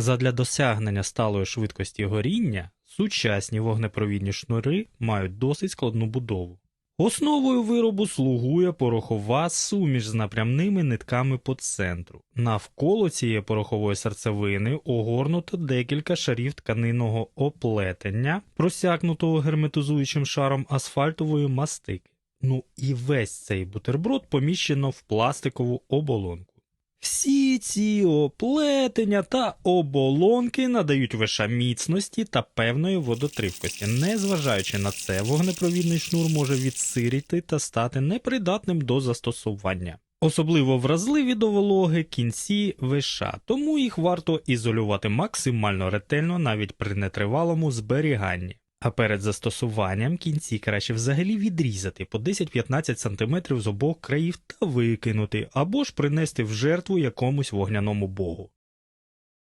Задля досягнення сталої швидкості горіння сучасні вогнепровідні шнури мають досить складну будову. Основою виробу слугує порохова суміш з напрямними нитками по центру. Навколо цієї порохової серцевини огорнуто декілька шарів тканинного оплетення, просякнутого герметизуючим шаром асфальтової мастики. Ну і весь цей бутерброд поміщено в пластикову оболонку. Всі ці оплетення та оболонки надають виша міцності та певної водотривкості. Незважаючи на це, вогнепровідний шнур може відсиріти та стати непридатним до застосування. Особливо вразливі до вологи кінці виша, тому їх варто ізолювати максимально ретельно навіть при нетривалому зберіганні. А перед застосуванням кінці краще взагалі відрізати по 10-15 см з обох країв та викинути, або ж принести в жертву якомусь вогняному богу.